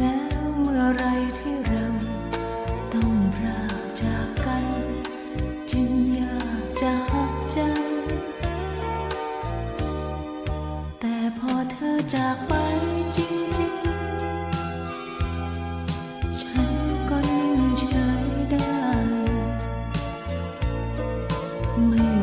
แล้วเมื่อไรที่เราต้องพาจากกัน จึงอยากจะกใจ แต่พอเธอจากไปจริงๆ ฉันก็นิ่งเได้ไม่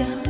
down.